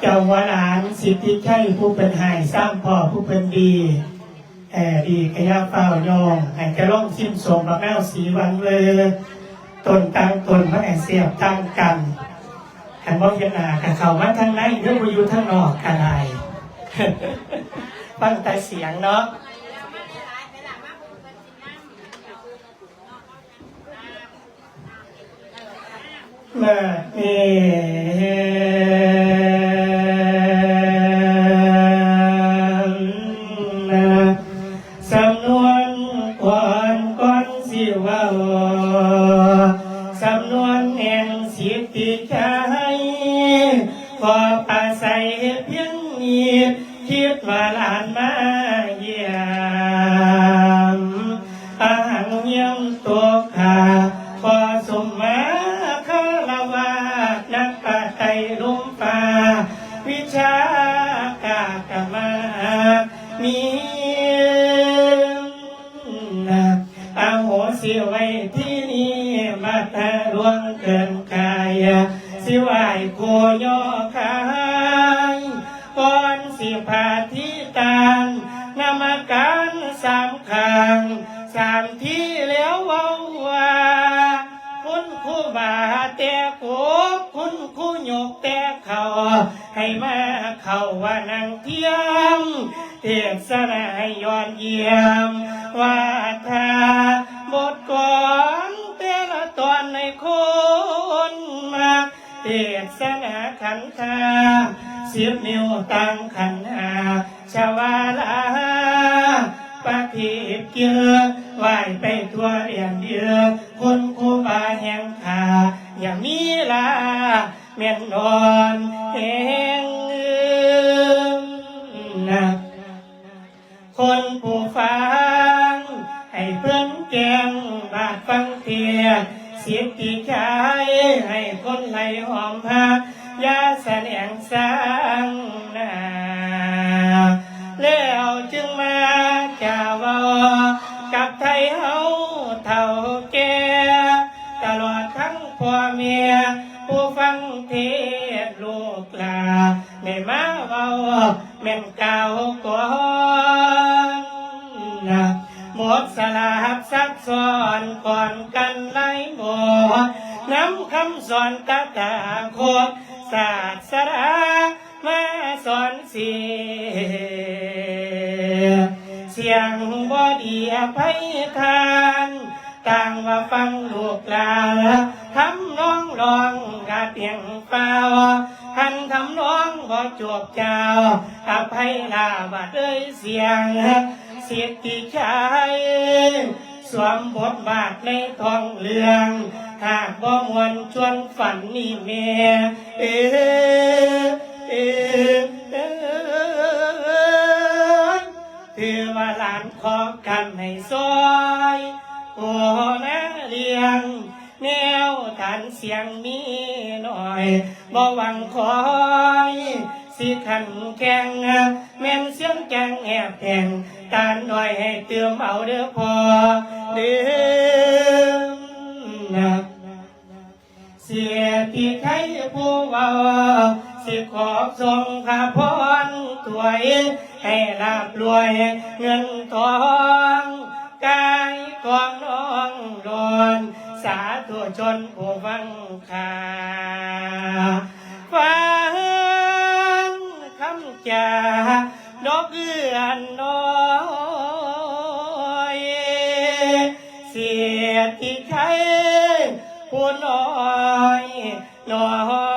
เจ้าวหลานสิทธิชัยผู้เป็นหายสร้างพ่อผู้เป็นดีแอ่ดีกระยาเฝ้ายองแห่งกระล่องสิ้นสมบักแมวสีวันเลยตนตั้งตนพระแห่งเสียบตั้งกันขันว่าเพียนาขันเขามาทางไหนเรื่องมาอยู่ทางนอกอะไรฟังแต่เสียงเนาะมาเอ เว่าสำนวนแห่งสิทธิชัยขออาศัยเพียงนี้คิดว่าหลานมาเยี่ยมอาหารเยี่ยมตัวขาพอสมมาคารวะนักปะไตลุมฟ้าวิชา สิไว้ที่นี่มาตาลวงเกินกายสิไหวโคโยคายก่อนสิพาที่ต่างนามการสามครั้งสามที่แล้วเว่าว่าคุณครูบาแต่กบคุณครูหยกแต่เขาให้มาเขาว่านังเทียมเทศนาให้ย้อนเยี่ยมว่าทา มาเทศนาขันธาเสิบนิ้วตังขันหาชาวาลาปาทิบเกือไหวไปทั่วเรียนเดือคนคูบาแห่งขาอย่ามีลาเมียนนอนแห่งนะคนผู้ฟังให้เพื่อนแกง สียงตีชายให้คนไหลหอมพักยาแสดงสร้างนาแล้วจึงมาจะวากับไทยเฮาเท่าแก่ตลอดทั้งพ่อเมียผู้ฟังเทศลูกหลาไม่มาเว้าแม่นเก่าก่อนหมดสลาบซักซ้อนำสอนตาตาโคตศาสรามาสอนเสียเสียงบอดีอภัยทานต่างว่าฟังลูกลาทำน้องร้องกาเตียงเปล่าทันทำน้องบ่จวบเจ้าอภัยลาบาดเอ้ยเสียงเสียติชายสวมบทบาทในทองเรือง หากบ่มวนชวนฝันนี่แม่เอเออเออคือว่าหลานขอกันให้ซอยโอ้นะเลียง แนวฐานเสียงมีหน่อยบ่หวังคอยสิขันแข่งแม่นเสียงแกงแอบแทงตานหน่อยให้เติมเอาเด้อพอเด้อนะ สียที่ใครผู้เว่าสิขอบทรงพระพรถวยให้ลาบรวยเงินทองกายกองน้องรอนสาธุชนผู้ฟังคาฟังคำจาดอกเอื้อนน้อยเสียที่ใคร คุณน้อยน้อย